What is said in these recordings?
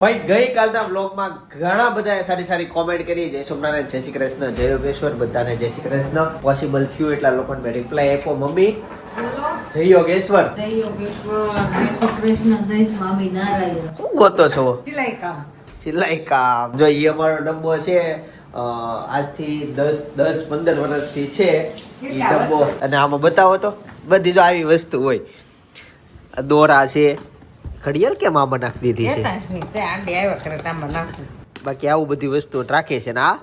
ભાઈ ગઈકાલના બ્લોગમાં ઘણા બધા સારી સારી કોમેન્ટ કરી. જય સોમનારાયણ જય શ્રી કૃષ્ણ જય યોગેશ્વર બધાને જય શ્રી કૃષ્ણ. પોસિબલ થયું એટલા લોકોને મેં રિપ્લાય આપ્યો. મમ્મી જય યોગેશ્વર. જય યોગેશ્વર જય શ્રી કૃષ્ણ જય સ્વામિનારાયણ. શું ગોતો છો? સિલાઈ કામ. સિલાઈ કામ. જો એ અમારો ડબ્બો છે આજથી દસ દસ પંદર વર્ષથી છે. એ ડબ્બો. અને આમાં બતાવો તો બધી જો આવી વસ્તુ હોય. દોરા છે ઘડિયાળ કેમ આમાં નાખી દીધી છે? બાકી આવું બધી વસ્તુઓ રાખે છે ને આ?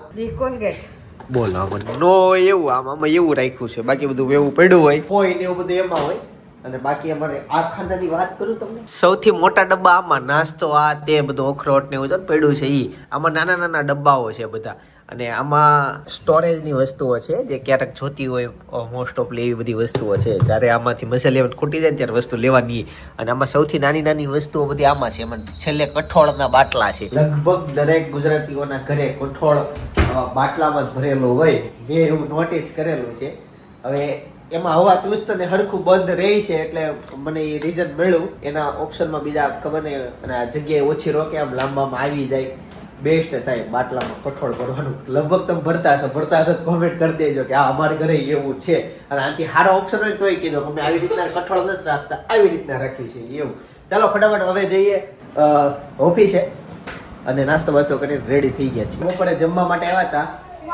બોલો નો એવું આમ આમાં એવું રાખ્યું છે. બાકી બધું એવું પડ્યું હોય. હોય ને એવું બધું એમાં હોય. અને બાકી અમારે આ ખાનાની વાત કરું તમને? સૌથી મોટા ડબ્બા આમાં નાસ્તો આ તે બધું અખરોટ ને એવું પડ્યું છે ઈ. આમાં નાના નાના ડબ્બાઓ છે બધા. અને આમાં સ્ટોરેજની વસ્તુઓ છે, જે ક્યારેક જોતી હોય મોસ્ટ ઓફ એવી બધી વસ્તુઓ છે. જ્યારે આમાંથી મસાલા લેવાની ખૂટી જાય ત્યારે વસ્તુ લેવાની. અને આમાં સૌથી નાની નાની વસ્તુઓ બધી આમાં છે. એમાં છેલ્લે કઠોળના બાટલા છે. લગભગ દરેક ગુજરાતીઓના ઘરે કઠોળ બાટલામાં જ ભરેલું હોય, જે એવું નોટિસ કરેલું છે. હવે એમાં હવા ચુસ્ત અને હરખું બંધ રહે છે એટલે મને એ રીઝન મળ્યું. એના ઓપ્શનમાં બીજા ખબર નહીં, અને આ જગ્યાએ ઓછી રોકે, આમ લાંબામાં આવી જાય. બેસ્ટ સાહેબ, બાટલામાં કઠોળ ભરવાનું. લગભગ તમે ભરતા હશો ભરતા હશો કોમેન્ટ કરી દેજો કે આ અમારા ઘરે એવું છે. અને આનાથી સારો ઓપ્શન હોય તોય કીધો અમે આવી રીતના કઠોળ નથી રાખતા, આવી રીતના રાખીએ છીએ, એવું. ચાલો, ફટાફટ હવે જઈએ ઓફિસે. અને નાસ્તો બાસ્તો કરીને રેડી થઈ ગયા છે બપોરે જમવા માટે આવ્યા હતા.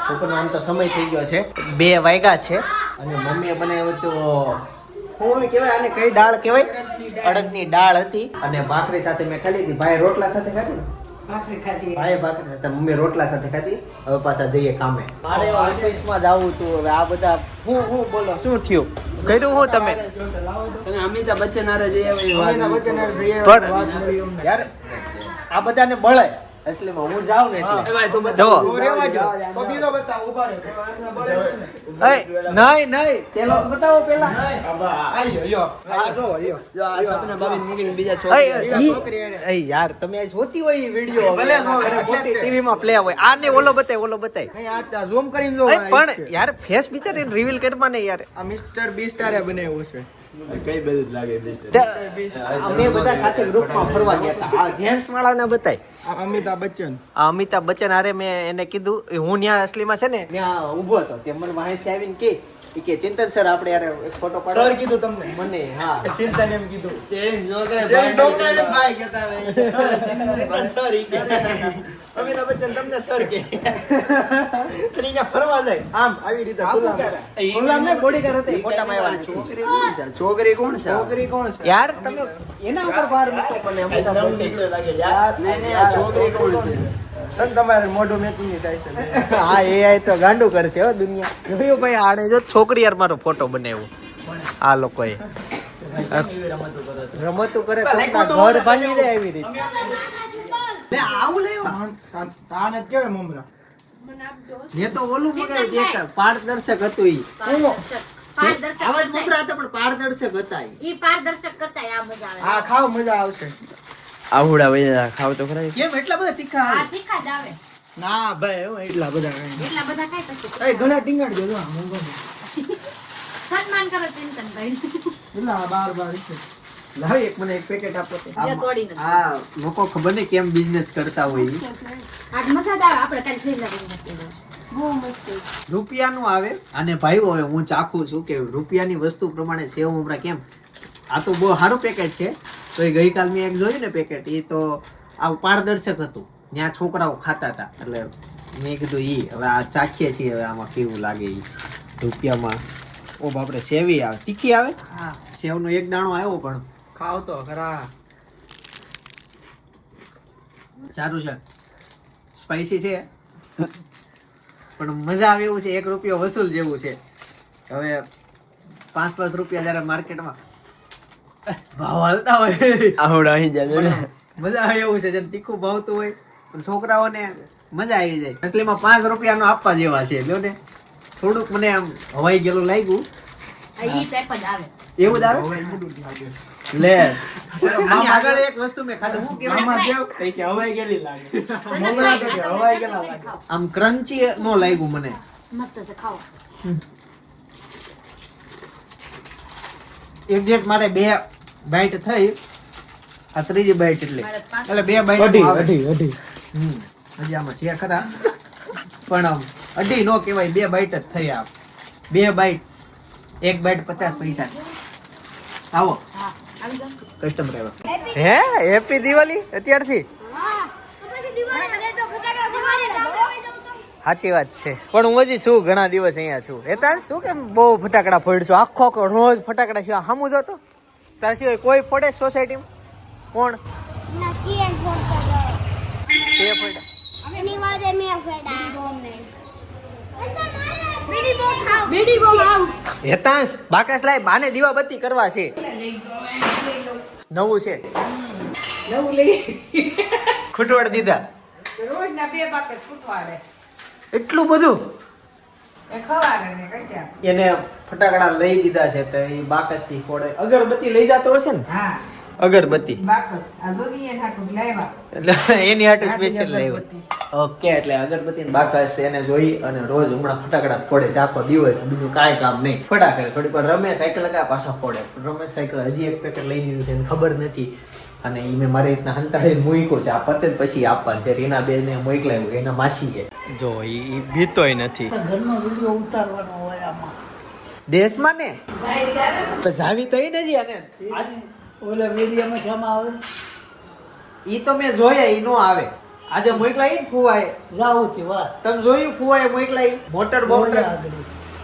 બપોરનો આમ તો સમય થઈ ગયો છે. બે વાગ્યા છે. અને મમ્મીએ બનાવ્યું હતું તો કહેવાય, આને કઈ દાળ કહેવાય? અડદની દાળ હતી. અને ભાખરી સાથે મેં ખાલી હતી ભાઈ રોટલા સાથે ખાધી ભાખરી ખાધી. ભાઈ ભાખરી સાથે મમ્મી રોટલા સાથે ખાધી. હવે પાછા જઈએ કામે. મારે ઓફિસમાં જવું હતું હવે આ બધા હું હું બોલો? શું થયું? કર્યું હું તમે? તમે અમિતાભ બચ્ચન હારે જઈ આવ્યા અમિતાભ બચ્ચન હારે જઈ આવ્યા. મળી યાર આ બધાને બળે અસલીમાં હું જાઉં ને એટલે. ભાઈ, તું બતાવ. જો. તું રહેવા દ્યો. તો બીજો બતાવ, ઊભા નહીં. નહીં પેલો બતાવો પેલા. જો, આ સપના ભાભીને મૂકીને બીજા અય, છોકરા ઈ- અય યાર તમે જોતી હોય ઈ વિડિયો ભલે એટલે ટીવીમાં પ્લે હોય. આ ને ઓલો બતાય ઓલો બતાય. ઝૂમ કરીને જો પણ યાર ફેસ બિચાર રિવીલ કરવા ને યાર. આ મિસ્ટર બીસ્ટારે બનાવ્યો છે. કઈ બધું લાગે અમે બધા સાથે ગ્રુપમાં ફરવા ગયા હતા. આ જેન્ટ્સ વાળાને બતાય. આ અમિતાભ બચ્ચન. આ અમિતાભ બચ્ચન હારે મેં એને કીધું હું ત્યાં અસલીમાં છે ને ત્યાં ઊભો હતો. તે મને માહિતી આવીને કે કે ચિંતન સર આપણે યાર એક ફોટો પાડો. સર કીધું તમને. મને હા. ચિંતન એમ કીધું. ચેન્જ નો કરે જેની કરે ભાઈ કહેતા રહે. ચિંતન સર ઈ કે. અમિતાભ બચ્ચન તમને સર કે. ત્રીજા ફરવા જાય. આમ આવી રીતે. ખુલ્લામાં. નહીં, bodyguard હતા, ફોટામાં આવ્યા. છોકરી કોણ છે? છોકરી કોણ છે? છોકરી કોણ છે? યાર તમે એના ઉપર ભાર મૂકો પણ લાગે યાર. નહીં, નહીં, આ છોકરી કોણ છે? તમારે મોઢું મેચું થાય છે હા એઆઈ તો ગાંડું કરશે હો દુનિયા. જોયું ભાઈ આને જો છોકરી યાર મારો ફોટો બનાવ્યો. આ લોકોએ. રમતું કરે ઘર ભાંગી દે આવી. રીતે. તાન જ કેવાય મમરા. મેં તો ઓલું મંગાવ્યું પારદર્શક હતું ઈ. પારદર્શક આવા જ કરતાંય. મમરા હતા પણ પારદર્શક હતા ઈ. ઈ પારદર્શક કરતા આ મજા આવે. આ ખાવ મજા આવશે. આવડા વૈયા ખાવ તો ખરા. કેમ એટલા બધા તીખા આવે? તીખા જ આવે. ના ભાઈ હું એટલા બધા એટલા બધા ખાય પછી એ ઘણા ટીંગાડજો જો આ સન્માન કરો ચિંતનભાઈ કેટલા આ બાર બાર છે. લાવ એક મને એક પેકેટ આપો. આ લોકો ખબર નહીં કેમ બિઝનેસ કરતા હોય. આજ મજા આપણે કાલે જઈ લાવીને બહુ મસ્ત રૂપિયાનું આવે અને ભાઈઓ હવે હું ચાખું છું કે રૂપિયાની વસ્તુ પ્રમાણે સેવ મમરા કેમ? આ તો બહુ સારું પેકેટ છે. તો એ ગઈકાલ મેં એક જોયું ને પેકેટ એ તો આ પારદર્શક હતું. ત્યાં છોકરાઓ ખાતા હતા. એટલે મેં કીધું એ હવે આ ચાખીએ છીએ હવે આમાં કેવું લાગે એ રૂપિયામાં. ઓ બાપરે સેવી આવે. તીખી આવે? હા. સેવનો એક દાણો આવ્યો પણ. ખાવ તો ખરા. સારું છે. સ્પાઈસી છે? પણ મજા આવે એવું છે એક રૂપિયો વસૂલ જેવું છે. હવે પાંચ પાંચ રૂપિયા જયારે માર્કેટમાં ભાવ હાલતા હોય આવડા અહીં જાય મજા આવે એવું છે જેમ તીખું ભાવતું હોય પણ છોકરાઓને મજા આવી જાય. અસલીમાં પાંચ રૂપિયાનો આપવા જેવા છે જો ને. થોડુંક મને આમ હવાઈ ગયેલું લાગ્યું. આ ઈ ટાઈપ જ આવે. એવું જ આવે? લે. આગળ એક વસ્તુ મેં ખાધું. હું કેવાય આમાં કેવું થઈ કે હવાઈ ગયેલી લાગે. ચંદનભાઈ, હવાઈ ચટણી લાગે. આમ ક્રન્ચી નો લાગ્યું મને. મસ્ત છે ખાઓ. એક્ઝેક્ટ મારે બે બાઈટ થઈ. આ ત્રીજી બાઈટ એટલે. એટલે બે બાઈટ અઢી અઢી અઢી હમ. હજી આમાં છે ખરા. પણ આમ અઢી નો કહેવાય બે બાઈટ જ થઈ આમ. બે બાઈટ એક બાઈટ પચાસ પૈસા. આવો. કસ્ટમર આવ્યો હે? હેપી દિવાળી અત્યારથી? હા તો પછી દિવાળી મને તો ફટાકડા દિવાળી ગામડે વઈ જવું તો સાચી વાત છે. પણ હું હજી છું ઘણા દિવસ અહીંયા છું. હેતા શું કેમ બહુ ફટાકડા ફોડશું? આખો આખો રોજ ફટાકડા સિવાય સામું જોતો? તાર સિવાય કોઈ ફોડે સોસાયટીમાં કોણ? તે ફેડા હેતાંશ બાકસ લાય બાને દીવાબત્તી કરવા છે. નવું છે. નવું લઈ. ખૂટવાડ દીધા. રોજના બે પાકે ખૂટવાડે. એટલું બધું? એને ફટાકડા લઈ દીધા છે તો એ બાકસથી ખોડે અગરબત્તી લઈ જતો હશે ને? હા. અગરબત્તી. એટલે એની હાટુ સ્પેશિયલ લાવ્યો. ઓકે એટલે અગરબત્તી ને બાકસ એને જોઈ અને રોજ હમણાં ફટાકડા ફોડે છે. આખો દિવસ બીજું કાંઈ કામ નહીં. ફટાકડા થોડીક વાર રમે સાયકલ કા પાછા ફોડે. રમે સાયકલ હજી એક પેકેટ લઈ લીધું છે એને ખબર નથી. અને એ મેં મારી રીતના હંતાડીને મૂક્યું છે. આ પતે જ પછી આપવાનું છે. રીના બેન ને મોકલાવ્યું એના માસી છે. જો એ ભીતોય નથી. ઘરનો વીડિયો ઉતારવાનો હોય આમાં. દેશમાં ને? તો જાવી તો નથી આને? ઓલા વિડીયોમાં શામાં આવે? ઈ તો મેં જોયા ઈ નો આવે. આજે મોકલા ઈ ને ફુવાએ જાવું થી વાહ. તમે જોયું ફુવાય મોકલા ઈ મોટર બોટર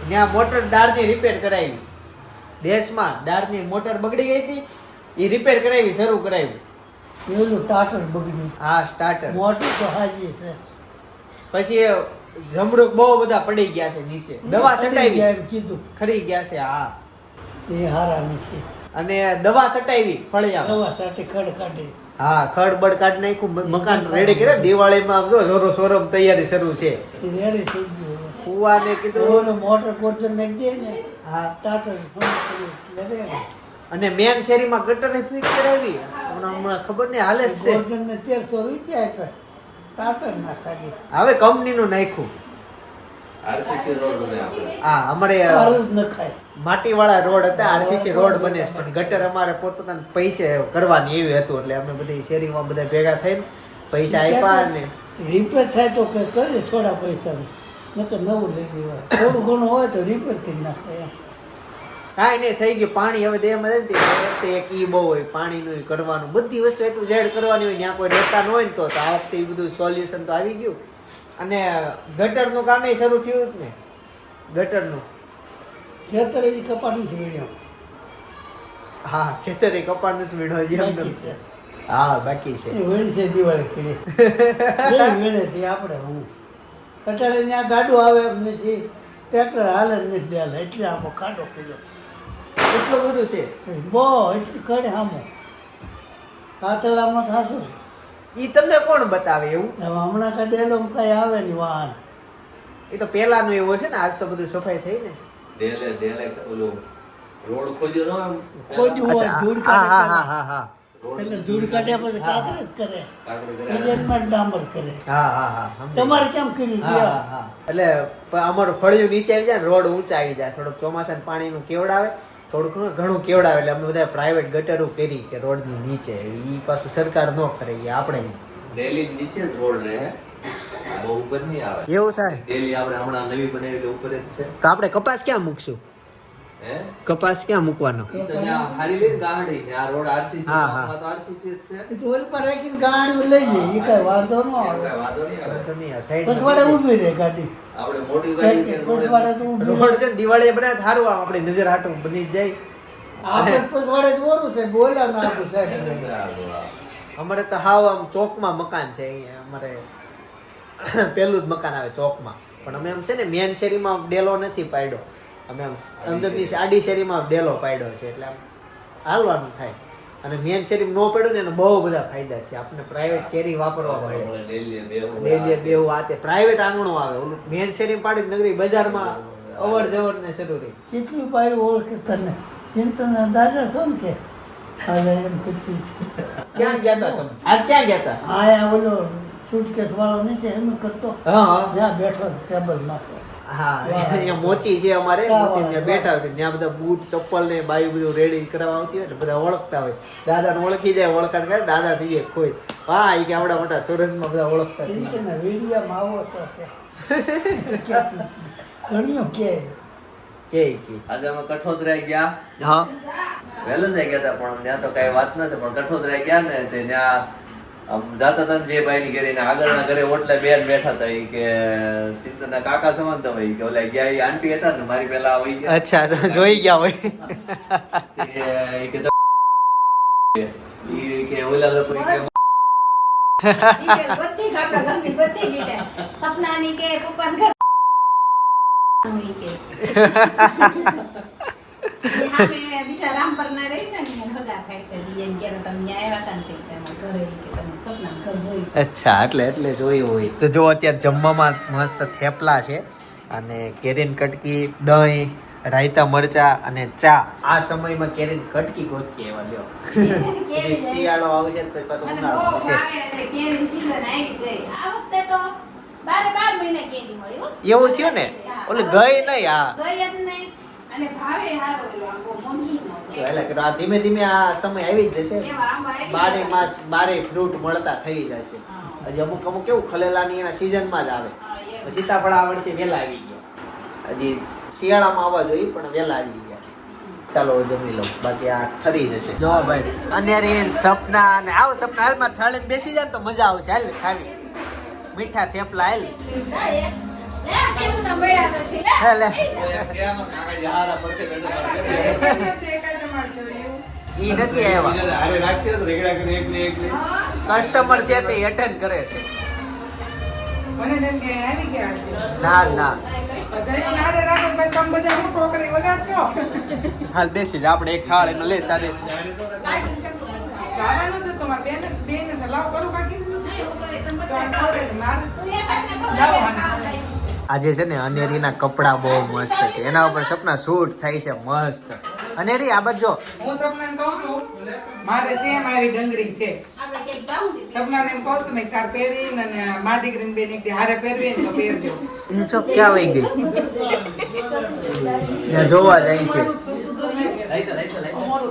ત્યાં મોટર દાળની રિપેર કરાવી. દેશમાં દાળની મોટર બગડી ગઈ હતી. એ રિપેર કરાવી શરૂ કરાવી. પેલું સ્ટાર્ટર બગડ્યું. હા સ્ટાર્ટર મોટર તો હાજી છે. પછી એ જમરૂક બહુ બધા પડી ગયા છે નીચે. દવા સટાવી ગયા એમ કીધું. ખરી ગયા છે હા. એ હારા નથી. અને દવા સટાવી ફળિયા. દવા સાથે ખડ કાઢી. હા ખડ બડ કાઢી નાખ્યું મકાન રેડી કરે દિવાળીમાં જો જોરો સોરમ તૈયારી શરૂ છે. રેડી થઈ ગયું. કીધું ઓલો મોટર કોર્ચર નાખી દે ને હા. ટાટર. અને મેન શેરીમાં ગટરે ફિટ કરાવી. હમણાં ખબર નહીં હાલે છે. કોર્ચર ને તેરસો રૂપિયા આપ્યા. ટાટર ના ખાલી હવે કંપનીનું નાખ્યું. હા અમારે મારું જ ન ખાય. માટીવાળા રોડ હતા આરસીસી રોડ બને છે. પણ ગટર અમારે પોતપોતાના પૈસે કરવાની એવી હતું એટલે અમે બધી શેરીમાં બધા ભેગા થઈને પૈસા આપ્યા ને રિપેર થાય તો કે કરે થોડા પૈસા. નકર નવું લઈ લેવાય. થોડું ઘણું હોય તો રિપેર થઈ નાખે કાંઈ નહીં થઈ ગયું. પાણી હવે દેહમાં નથી એક ઈ બહુ હોય પાણીનું કરવાનું. બધી વસ્તુ એટલું ઝેડ કરવાની હોય ત્યાં કોઈ ડેટા ન હોય ને તો. તો આ વખતે એ બધું સોલ્યુશન તો આવી ગયું. અને ગટરનું કામ એ શરૂ થયું જ ને. ગટરનું. ખેતર એ કપાટ નથી વીણ્યો. હા ખેતરે કપાળ નથી વીણો જેમ બાકી છે. હા બાકી છે. વીણ છે દિવાળી ખીડી એ વીણે છે આપણે હું. અટાડે ત્યાં ગાડું આવે એમ નથી. ટ્રેક્ટર હાલે જ નથી હાલે એટલે આમો ખાડો કીધો એટલું બધું છે? બહુ એટલી ખડે આમો કાતલામાં થાશું ઈ તમને કોણ બતાવે એવું? હવે હમણાં કાઢેલો કઈ આવે ને વાહન. એ તો પેલાનું એવું છે ને આજ તો બધું સફાઈ થઈ ને. ડેલે ડેલે ઓલું રોડ ખોદ્યો ન આમ હોય ધૂળ હા હા કાઢે હા હા. હા એટલે ધૂળ કાઢે પછી કાંકરે કરે. કરે. ડામર કરે. હા હા હા તમારે કેમ કર્યું હા, હા. એટલે અમારું ફળિયું નીચે આવી જાય રોડ ઊંચા આવી જાય. થોડુંક ચોમાસાનું પાણીનું કેવડાવે. થોડુંક ઘણું- ઘણું કેવડાવે એટલે અમે બધા પ્રાઇવેટ ગટરો કરી કે રોડની નીચે. ઈ પાછું સરકાર ન કરે એ આપણે નહીં. ડેલી નીચે જ રોડ રહે બહુ ઉપર નહીં આવે. એવું થાય? ડેલી આપણે હમણાં નવી બનાવી ઉપર જ છે. તો આપણે કપાસ ક્યાં મૂકશું? કપાસ ક્યાં મૂકવાનો? ઈ હારી લઈને ગાડી આ રોડ આરસીસી હા, હા. તો આરસીસી છે. તો ઓલ પર રાખીને ગાડીઓ લઈ લે. એ કઈ વાંધો ન આવે. એટલે વાંધો નહીં આવે. વાંધો નહીં, આ બસમાં ઊભી રહે ગાડી. આપણે મોટી ગાડી બસ વાળે તો ઊભી રોડ છે ને દિવાળીએ બનાવે સારું આમ આપણી નજર હાટો બની જાય. આપણે બસ વાળે તો ઓરું છે બોલ્યા ના આપું સાહેબ અમારે તો હાવ આમ ચોકમાં મકાન છે અહીંયા. અમારે પેલું જ મકાન આવે ચોકમાં. પણ અમે એમ છે ને મેન શેરીમાં ડેલો નથી પાડ્યો. અમે આમ અંદરની આડી શેરીમાં ડેલો પાડ્યો છે એટલે આમ હાલવાનું થાય. અને મેન શેરી નો પડ્યો ને એનો બહુ બધા ફાયદા છે આપણે પ્રાઇવેટ શેરી વાપરવા મળે ડેલી બે ડેલી બે પ્રાઇવેટ આંગણો આવે. ઓલું મેન શેરી પાડી નગરી બજારમાં અવર જવર ને શરૂ રહી કેટલી પાઈ ઓળખે તને? ચિંતન દાદા શું કે? હવે એમ કરતી ક્યાં ગયા હતા તમે? આજ ક્યાં ગયા હતા હા આ ઓલો સુટકેસ વાળો નીચે એમ કરતો. હા હા. જ્યાં બેઠો ટેબલ માથે હા અહીંયા મોચી છે અમારે મોચી ત્યાં બેઠા હોય ત્યાં બધા બૂટ ચપ્પલ ને બાયું બધું રેડી કરવા આવતી હોય ને બધા ઓળખતા હોય. દાદાને ઓળખી જાય ઓળખાણ કરે દાદા થઈ જાય કોઈ. હા એ કે આપણા મોટા સુરતમાં બધા ઓળખતા ઘણીઓ કે. કે કે. આજે અમે કઠોદરા ગયા. હા. વહેલા જાય ગયા હતા પણ ત્યાં તો કઈ વાત નથી પણ કઠોદરા ગયા ને તે ત્યાં આમ જાતા હતા જે ભાઈ ની ઘરે એના આગળના ઘરે ઓટલે બેન બેઠા હતા કે સિદ્ધના કાકા સમાન તમે કે ઓલા ગયા આંટી હતા ને મારી પેલા આવી ગયા અચ્છા તો જોઈ ગયા હોય કે ઈ કે ઓલા લોકો કે બધી આપણા ઘરની બધી detail. સપનાની કે પપ્પાના ઘર. બીજા ને છે અચ્છા એટલે એટલે જોયું હોય. તો જો અત્યારે જમવામાં મસ્ત થેપલા છે અને કેરીન કટકી દહીં રાયતા મરચા અને ચા. આ સમયમાં કેરીન કટકી ગોતી એવા લ્યો. શિયાળો આવશે તો પાછો ઉનાળો આવશે. ભાવે એટલે આવી ગઈ. આ વખતે તો બારે બાર મહિને કેરી મળી એવું થયું ને? ઓલે ગઈ નહીં આ ગઈ જ નહીં. અને ભાવે હારો એલો આમ બહુ મોંઘી તો એટલે કે આ ધીમે ધીમે આ સમય આવી જ જશે. આંબા બારે માસ બારે ફ્રૂટ મળતા થઈ જશે. હજી અમુક અમુક કેવું ખલેલાની એના સિઝનમાં જ આવે. સીતાફળ આ વર્ષે વહેલા આવી ગયા. હજી શિયાળામાં આવવા જોઈએ પણ વહેલા આવી ગયા. ચાલો જમી લઉં. બાકી આ ઠરી જશે. જો ભાઈ અને રીલ સપના અને આવો સપના. હાલમાં થાળે બેસી જાય તો મજા આવશે. હાલ ખાવી. મીઠા થેપલા હાલ કસ્ટમર છે તે એટેન્ડ કરે છે. ના ના. હાલ બેસી આપણે એક થાળ એમાં લે તારે. જવાનું તમારે. બેન બેન લાવ કરું બાકી. મારે આજે છે ને અનેરીના કપડા બહુ મસ્ત છે. એના ઉપર સપના શૂટ થાય છે મસ્ત. અનેરી આ બાજુ જો. હું સપનાને કહું છું મારે સેમ આવી ડંગરી છે. સપનાને એમ કહું છું મેં તાર પહેરીને અને મા દીકરીને બેન એક હારે પહેરવી ને તો પહેરજો. એ તો ક્યાં વહી ગઈ? ત્યાં જોવા જાય છે. અમારું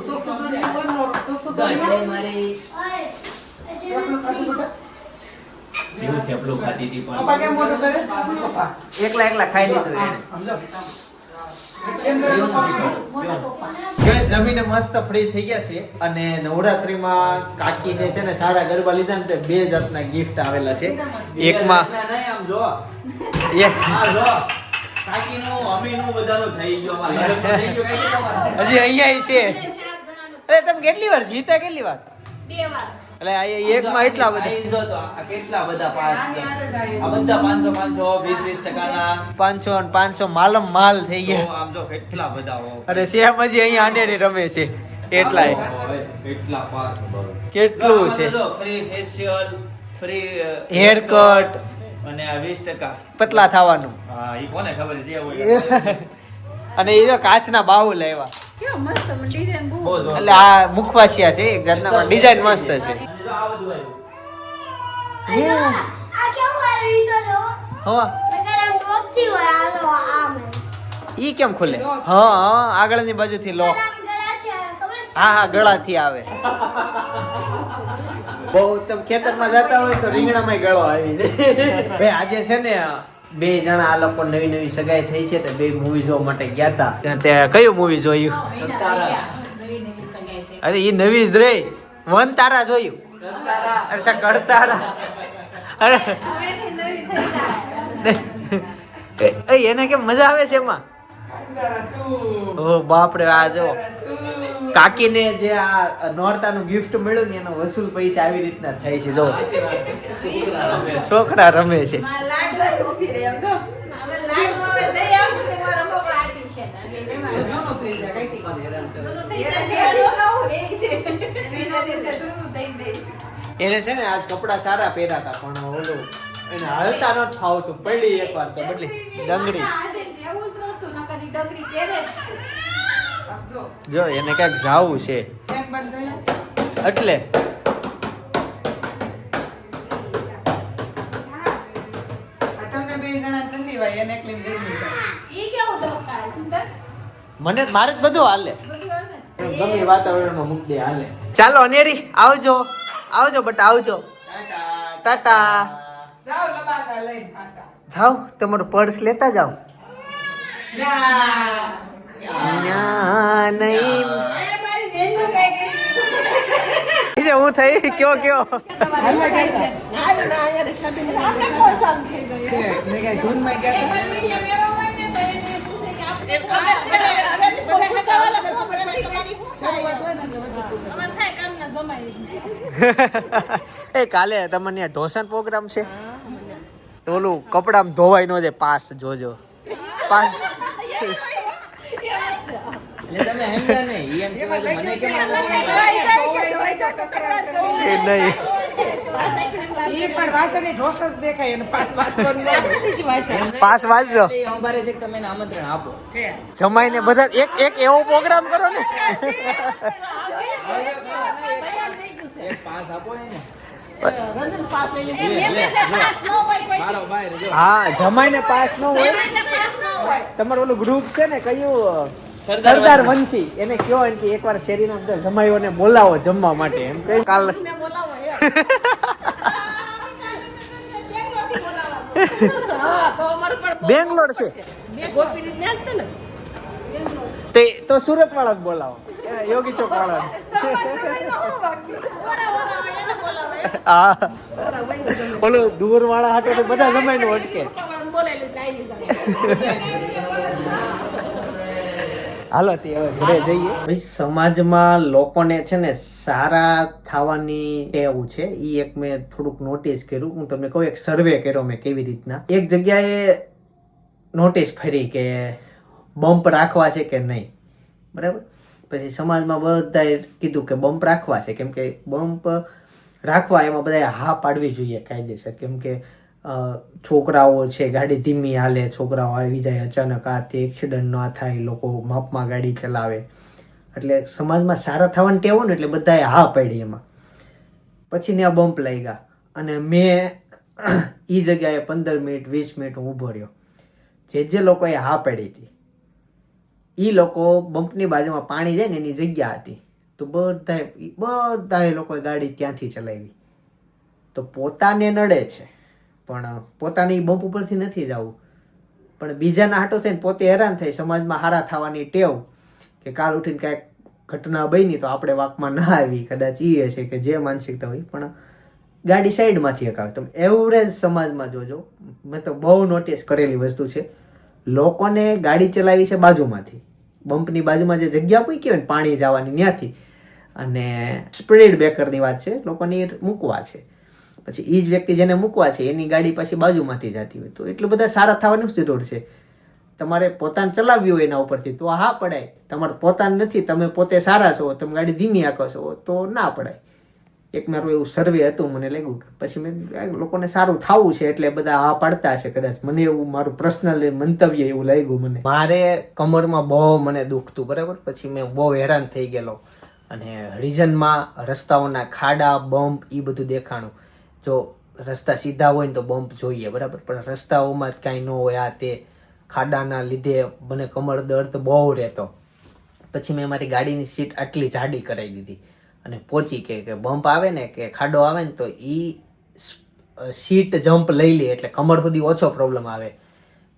સુસુદુરિયું- અમારું સુસુદુરિયું હોય થેપલું અમારું હતી? પપ્પા. એકલા એકલા ખાઈ લીધું એને. જમીને મસ્ત ફ્રી થઈ ગયા છે અને નવરાત્રીમાં કાકીને છે ને સારા ગરબા લીધા ને તે બે જાતના ગિફ્ટ આવેલા છે. એકમાં આમ જો. એક જો. કાકીનું અમીનું બધાનું થઈ ગયું અમારે. લગ્ન થઈ ગયું કાકી તમારે? હજી અહીંયા છે. અરે તમે કેટલી વાર જીતા? કેટલી વાર? બે વાર. એટલે આ એકમાં એટલા બધા. Size જો આ કેટલા બધા. આ બધા પાંચસો પાંચસો વીસ વીસ ટકાના. પાંચસો અને પાંચસો માલમ માલ થઈ ગયા. આમ જો કેટલા બધા અરે સેમ હજી અહીંયા આનેરી રમે છે. એટલા કેટલા પાસ કેટલું છે? Free facial free haircut અને આ વીસ ટકા. પતલા થવાનું. હા એ કોને ખબર છે? જે હોય અને એ તો કાચના બાઉલ આવ્યા. એટલે આ મુખવાસિયા છે એક જાતના પણ ડિઝાઇન મસ્ત છે. ઈ કેમ ખુલે? હા હા આગળની બાજુથી લો. હા હા ગળાથી આવે. બહુ તમે ખેતરમાં જતા હોય તો રીંગણામાં ગળો આવી જાય. ભાઈ આજે છે ને બે જણા આ લોકો નવી નવી સગાઈ થઈ છે તો બે મૂવી જોવા માટે ગયા હતા તે કયું મૂવી જોયું. અરે એ નવી જ રે. વન તારા જોયું અરે. સા કરતારા અરે એને કેમ મજા આવે છે એમાં? ઓ બાપરે આ જો. કાકીને જે આ નોરતાનું ગિફ્ટ મળ્યું ને એનો વસૂલ પૈસા આવી રીતના થાય છે જો. છોકરા રમે છે. મારા લાડુ અહીં ઊભી રહી, એમ જો. હવે લાડુ હવે લઈ આવશે તો મારા રમકડા આપી છે ને. અને એમાં જૂનું થઈ જાય, કઈ ટીકાને હેરાન કરે. જૂનું થઈ જશે, એનું છે. એના લીધે થઈ જાય. એને છે ને આજ કપડા સારા પહેર્યા હતા પણ ઓલું એને હલતા ન ફાવતું પડી એકવાર તો બદલી ડંગરી જ નહોતું, નકર ઈ પહેરે જ જો, જો એને ક્યાંક જાવું છે. એટલે મને મારે જ બધું હાલે. ગમે વાતાવરણમાં મૂક દે હાલે. ચાલો અનેરી આવજો. આવજો બટ આવજો. ટાટા. જાઓ લબાસા લઈને જાઓ તમારું પર્સ લેતા જાઓ. નહીં. હું થઈ? કયો કયો? કે મેં ગયા એ કાલે તમને ઢોસાનો પ્રોગ્રામ છે? તો ઓલું કપડામાં ધોવાય નો છે પાસ જોજો. પાસ. નહીં. એ પણ વાસણની ઢોસ જ દેખાય એને પાસ વાસણ પાસ વાંચજો. અમારે છે તમે આમંત્રણ આપો. જમાઈને બધા એક એક એવો પ્રોગ્રામ કરો ને. પાસ આપો હા જમાઈને પાસ ન હોય. પાસ ન હોય. તમારું ઓલું ગ્રુપ છે ને કયું સરદાર વંશી એને કયો એમ કે એકવાર શેરીના બધા જમાઈઓને બોલાવો જમવા માટે એમ કઈ કાલ મેં બોલાવો એ. હા, તો અમારું પણ બહુ બેંગ્લોર છે બે ગોપીનું જ્ઞાન છે ને તે તો સુરત વાળા જ બોલાવો યોગી ચોક વાળા હા ઓલો દૂર વાળા હાટે તો બધા જમાઈને અટકે હાલો, તે હવે ઘરે જઈએ. ભાઈ, સમાજમાં લોકોને છે ને સારા થવાની ટેવ છે. એ એક મેં થોડુંક નોટિસ કર્યું. હું તમને કહું, એક સર્વે કર્યો મેં કેવી રીતના. એક જગ્યાએ નોટિસ ફરી કે બમ્પ રાખવા છે કે નહીં. બરાબર? પછી સમાજમાં બધાએ કીધું કે બમ્પ રાખવા છે. કેમ કે બમ્પ રાખવા એમાં બધાએ હા પાડવી જોઈએ કાયદેસર. કેમ કે છોકરાઓ છે, ગાડી ધીમી હાલે, છોકરાઓ આવી જાય, અચાનક આ તે એક્સિડન્ટ ન થાય, લોકો માપમાં ગાડી ચલાવે. એટલે સમાજમાં સારા થવાની ટેવો ને એટલે બધાએ હા પાડી એમાં. પછી ને આ બમ્પ લાગ્યા અને મેં એ જગ્યાએ પંદર મિનિટ, વીસ મિનિટ હું ઊભો રહ્યો. જે જે લોકોએ હા પાડી હતી એ લોકો બમ્પની બાજુમાં પાણી જાય ને એની જગ્યા હતી. તો બધાએ બધાએ લોકોએ ગાડી ત્યાંથી ચલાવી. તો પોતાને નડે છે. પણ પોતાની બમ્પ ઉપરથી નથી જવું. પણ બીજાના હાટો થઈને પોતે હેરાન થાય, સમાજમાં હારા થવાની ટેવ કે કાલ ઉઠીને કાંઈક ઘટના બની તો આપણે વાકમાં ના આવી, કદાચ એ હશે કે જે માનસિકતા હોય. પણ ગાડી સાઈડમાંથી હકાવે તમે એવરેજ સમાજમાં જોજો. મેં તો બહુ નોટિસ કરેલી વસ્તુ છે. લોકોને ગાડી ચલાવી છે બાજુમાંથી. બમ્પની બાજુમાં જે જગ્યા પૂકી હોય ને, પાણી જવાની ત્યાંથી અને સ્પ્રીડ બ્રેકરની વાત છે. લોકોને મૂકવા છે. પછી એ જ વ્યક્તિ જેને મૂકવા છે, એની ગાડી પાછી બાજુમાંથી જતી હોય. તો એટલું બધા સારા થવાની જરૂર છે? તમારે પોતાને ચલાવવી હોય એના ઉપરથી, તો હા પડાય. તમારે પોતાને નથી, તમે પોતે સારા છો, તમે ગાડી ધીમી આંકો છો, તો ના પડાય. એક મારું એવું સર્વે હતું, મને લાગ્યું કે પછી મેં લોકોને સારું થવું છે એટલે બધા હા પાડતા છે કદાચ. મને એવું મારું પર્સનલ મંતવ્ય એવું લાગ્યું મને. મારે કમરમાં બહુ મને દુખતું બરાબર? પછી મેં બહુ હેરાન થઈ ગયેલો. અને હરિજનમાં રસ્તાઓના ખાડા બમ્પ એ બધું દેખાણું. જો રસ્તા સીધા હોય ને તો બમ્પ જોઈએ, બરાબર? પણ રસ્તાઓમાં જ કાંઈ ન હોય, આ તે ખાડાના લીધે મને કમર દર્દ બહુ રહેતો. પછી મેં મારી ગાડીની સીટ આટલી જાડી કરાવી દીધી અને પહોંચી કે કે બમ્પ આવે ને, કે ખાડો આવે ને તો એ સીટ જમ્પ લઈ લે એટલે કમર સુધી ઓછો પ્રોબ્લેમ આવે.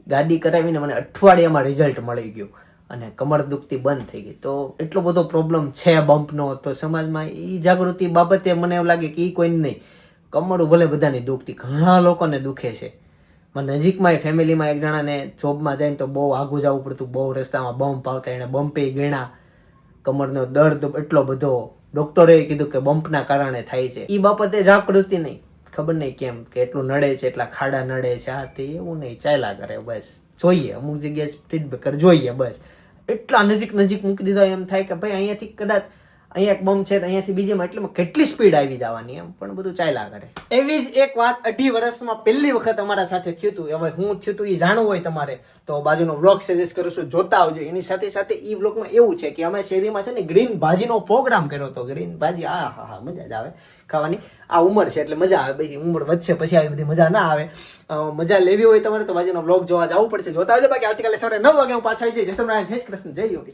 ગાડી કરાવીને મને અઠવાડિયામાં રિઝલ્ટ મળી ગયું અને કમર દુખતી બંધ થઈ ગઈ. તો એટલો બધો પ્રોબ્લેમ છે બમ્પનો તો સમાજમાં એ જાગૃતિ બાબતે મને એવું લાગે કે એ કોઈ નહીં. કમર ભલે બધાની દુખતી. ઘણા લોકોને દુખે છે. મને નજીકમાં એ ફેમિલીમાં એક જણાને જોબમાં જઈને તો બહુ આગું જવું પડતું. બહુ રસ્તામાં બમ્પ આવતા એણે બમ્પે ગણ્યા. કમરનો દર્દ એટલો બધો. ડોક્ટરે કીધું કે બમ્પના કારણે થાય છે. એ બાબતે જાગૃતિ નહીં. ખબર નહીં કેમ કે એટલું નડે છે, એટલા ખાડા નડે છે. આ તે એવું નહીં. ચાલ્યા કરે, બસ. જોઈએ. અમુક જગ્યાએ સ્પીડ બ્રેકર જોઈએ, બસ. એટલા નજીક નજીક મૂકી દીધા એમ થાય કે ભાઈ અહીંયાથી કદાચ અહીંયા એક બમ છે અહીંયાથી બીજીમાં એટલે કેટલી સ્પીડ આવી જવાની એમ. પણ બધું ચાલ્યા કરે. એવી જ એક વાત અઢી વર્ષમાં પહેલી વખત અમારા સાથે થયું હતું હવે હું થયું હતું એ જાણવું હોય તમારે. તો બાજુનો વ્લોગ સજેસ્ટ કરું છું, જોતા આવજો. એની સાથે સાથે એ વ્લોગમાં એવું છે કે અમે શેરીમાં છે ને ગ્રીન ભાજીનો પ્રોગ્રામ કર્યો હતો. ગ્રીન ભાજી, આ, હા હા, મજા જ આવે ખાવાની. આ ઉંમર છે એટલે મજા આવે. બધી ઉંમર વધશે પછી આવી બધી મજા ના આવે. મજા લેવી હોય તમારે તો બાજુનો વ્લોગ જોવા જવું પડશે. જોતા આવજો. બાકી આવતીકાલે સવારે નવ વાગે હું પાછા આવી સ્વામિનારાયણ જય શ્રી કૃષ્ણ. જય યોગીશ.